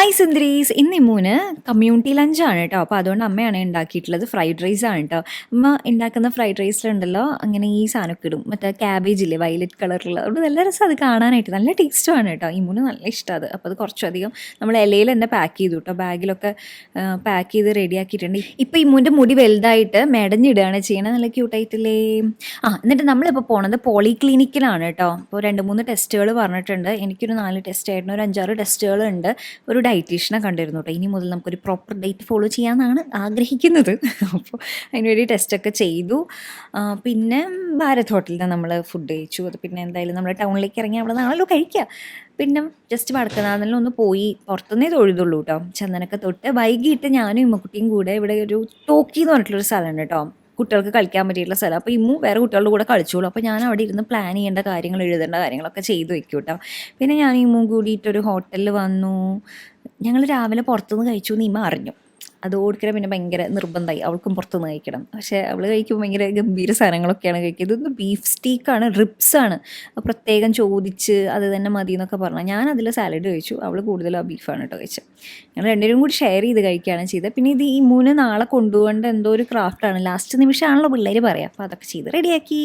Hi സുന്ദരീസ് ഇന്ന് മൂന്ന് community ലഞ്ചാണ് കേട്ടോ അപ്പോൾ അതുകൊണ്ട് അമ്മയാണ് ഉണ്ടാക്കിയിട്ടുള്ളത് ഫ്രൈഡ് റൈസ് ആണ് കേട്ടോ അമ്മ ഉണ്ടാക്കുന്ന ഫ്രൈഡ് റൈസിലുണ്ടല്ലോ അങ്ങനെ ഈ സാധനമൊക്കെ ഇടും. മറ്റേ ക്യാബേജ് ഇല്ലേ വയലറ്റ് കളറുള്ള അതുകൊണ്ട് നല്ല രസം അത് കാണാനായിട്ട്. നല്ല ടേസ്റ്റുമാണ് കേട്ടോ ഈ മൂന്ന് നല്ല ഇഷ്ടം അത്. അപ്പോൾ അത് കുറച്ചധികം നമ്മൾ ഇലയിൽ തന്നെ പാക്ക് ചെയ്തു കേട്ടോ ബാഗിലൊക്കെ പാക്ക് ചെയ്ത് റെഡിയാക്കിയിട്ടുണ്ട് ഇപ്പോൾ ഈ മൂന്റെ മുടി വലുതായിട്ട് മെടഞ്ഞിടുകയാണ് ചെയ്യണത്. നല്ല ക്യൂട്ടായിട്ടില്ലേ ആ എന്നിട്ട് നമ്മളിപ്പോൾ പോണത് പോളി ക്ലിനിക്കിലാണ് കേട്ടോ അപ്പോൾ രണ്ട് മൂന്ന് ടെസ്റ്റുകൾ പറഞ്ഞിട്ടുണ്ട്. എനിക്കൊരു നാല് ടെസ്റ്റ് ആയിരുന്നു. ഒരു അഞ്ചാറ് ടെസ്റ്റുകൾ ഉണ്ട്. ഒരു ഡയറ്റീഷ്യനെ കണ്ടിരുന്നു കേട്ടോ ഇനി മുതൽ നമുക്കൊരു പ്രോപ്പർ ഡയറ്റ് ഫോളോ ചെയ്യാമെന്നാണ് ആഗ്രഹിക്കുന്നത്. അപ്പോൾ അതിനുവേണ്ടി ടെസ്റ്റൊക്കെ ചെയ്തു. പിന്നെ ഭാരത് ഹോട്ടലിൽ നമ്മൾ ഫുഡ് കഴിച്ചു. അത് പിന്നെ എന്തായാലും നമ്മൾ ടൗണിലേക്ക് ഇറങ്ങി അവിടെ നിന്നാണല്ലോ കഴിക്കുക പിന്നെ ജസ്റ്റ് വടക്കനാഥനിൽ ഒന്ന് പോയി പുറത്തുനിന്നേ തൊഴുതുള്ളൂ കേട്ടോ ചന്ദനൊക്കെ തൊട്ട് വൈകിട്ട് ഞാനും ഇമ്മക്കുട്ടിയും കൂടെ ഇവിടെ ഒരു ടോക്കി എന്ന് പറഞ്ഞിട്ടുള്ളൊരു സ്ഥലമുണ്ട് കേട്ടോ കുട്ടികൾക്ക് കളിക്കാൻ പറ്റിയിട്ടുള്ള സ്ഥലം. അപ്പോൾ ഇമ്മു വേറെ കുട്ടികളുടെ കൂടെ കളിച്ചോളൂ. അപ്പോൾ ഞാൻ അവിടെ ഇരുന്ന് പ്ലാൻ ചെയ്യേണ്ട കാര്യങ്ങൾ എഴുതേണ്ട കാര്യങ്ങളൊക്കെ ചെയ്തു വെക്കും കേട്ടോ പിന്നെ ഞാൻ ഇമ്മും കൂടിയിട്ടൊരു ഹോട്ടലിൽ വന്നു. ഞങ്ങൾ രാവിലെ പുറത്തുനിന്ന് കഴിച്ചു എന്ന് ഇമ്മ അറിഞ്ഞു. അത് ഓടിക്കണം പിന്നെ ഭയങ്കര നിർബന്ധമായി അവൾക്കും പുറത്തുനിന്ന് കഴിക്കണം. പക്ഷേ അവൾ കഴിക്കുമ്പോൾ ഭയങ്കര ഗംഭീര സാധനങ്ങളൊക്കെയാണ് കഴിക്കുന്നത്. ഇതൊന്ന് ബീഫ് സ്റ്റീക്കാണ് റിബ്സാണ് പ്രത്യേകം ചോദിച്ച് അത് തന്നെ മതി എന്നൊക്കെ പറഞ്ഞു. ഞാൻ അതിൽ സാലഡ് കഴിച്ചു. അവൾ കൂടുതലും ആ ബീഫാണ് കേട്ടോ കഴിച്ചത്. ഞങ്ങൾ രണ്ടുപേരും കൂടി ഷെയർ ചെയ്ത് കഴിക്കുകയാണ് ചെയ്തത്. പിന്നെ ഇത് ഈ മൂന്ന് നാളെ കൊണ്ടുപോകേണ്ട എന്തോ ഒരു ക്രാഫ്റ്റാണ് ലാസ്റ്റ് നിമിഷമാണല്ലോ പിള്ളേർ പറയാം. അപ്പോൾ അതൊക്കെ ചെയ്ത് റെഡിയാക്കി